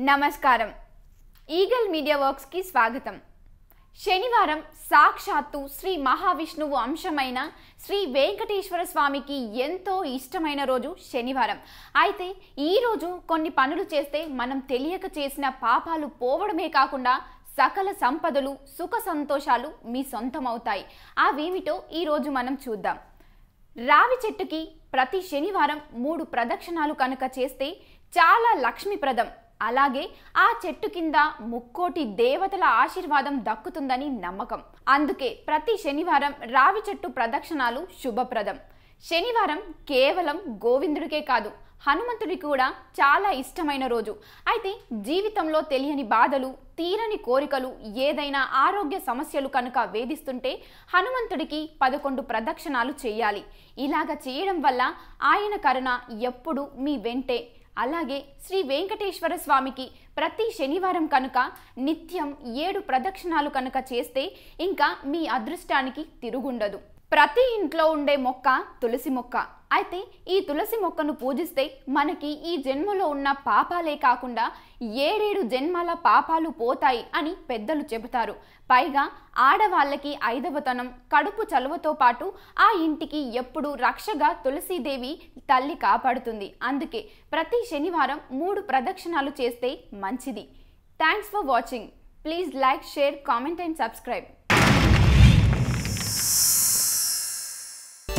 నమస్కారం. Eagle media వర్క్స్కి స్వాగతం. శనివారం సాక్షాత్తు శ్రీ మహావిష్ణువు అంశమైన శ్రీ వెంకటేశ్వర స్వామికి ఎంతో ఇష్టమైన రోజు శనివారం. అయితే ఈరోజు కొన్ని పనులు చేస్తే మనం తెలియక చేసిన పాపాలు పోవడమే కాకుండా సకల సంపదలు సుఖ సంతోషాలు మీ సొంతమవుతాయి. అవేమిటో ఈరోజు మనం చూద్దాం. రావి చెట్టుకి ప్రతి శనివారం మూడు ప్రదక్షిణాలు కనుక చేస్తే చాలా లక్ష్మీప్రదం. అలాగే ఆ చెట్టు కింద ముక్కోటి దేవతల ఆశీర్వాదం దక్కుతుందని నమ్మకం. అందుకే ప్రతి శనివారం రావి చెట్టు ప్రదక్షిణాలు శుభప్రదం. శనివారం కేవలం గోవిందుడికే కాదు హనుమంతుడికి కూడా చాలా ఇష్టమైన రోజు. అయితే జీవితంలో తెలియని బాధలు తీరని కోరికలు ఏదైనా ఆరోగ్య సమస్యలు కనుక వేధిస్తుంటే హనుమంతుడికి పదకొండు ప్రదక్షిణాలు చేయాలి. ఇలాగ చేయడం వల్ల ఆయన కరుణ ఎప్పుడు మీ వెంటే. అలాగే శ్రీ వెంకటేశ్వర స్వామికి ప్రతి శనివారం కనుక నిత్యం ఏడు ప్రదక్షిణాలు కనుక చేస్తే ఇంకా మీ అదృష్టానికి తిరుగుండదు. ప్రతి ఇంట్లో ఉండే మొక్క తులసి మొక్క. అయితే ఈ తులసి మొక్కను పూజిస్తే మనకి ఈ జన్మలో ఉన్న పాపాలే కాకుండా ఏడేడు జన్మల పాపాలు పోతాయి అని పెద్దలు చెబుతారు. పైగా ఆడవాళ్ళకి ఐదవతనం కడుపు చలువతో పాటు ఆ ఇంటికి ఎప్పుడు రక్షగా తులసీదేవి తల్లి కాపాడుతుంది. అందుకే ప్రతి శనివారం మూడు ప్రదక్షిణాలు చేస్తే మంచిది. Thanks for watching please like share comment and subscribe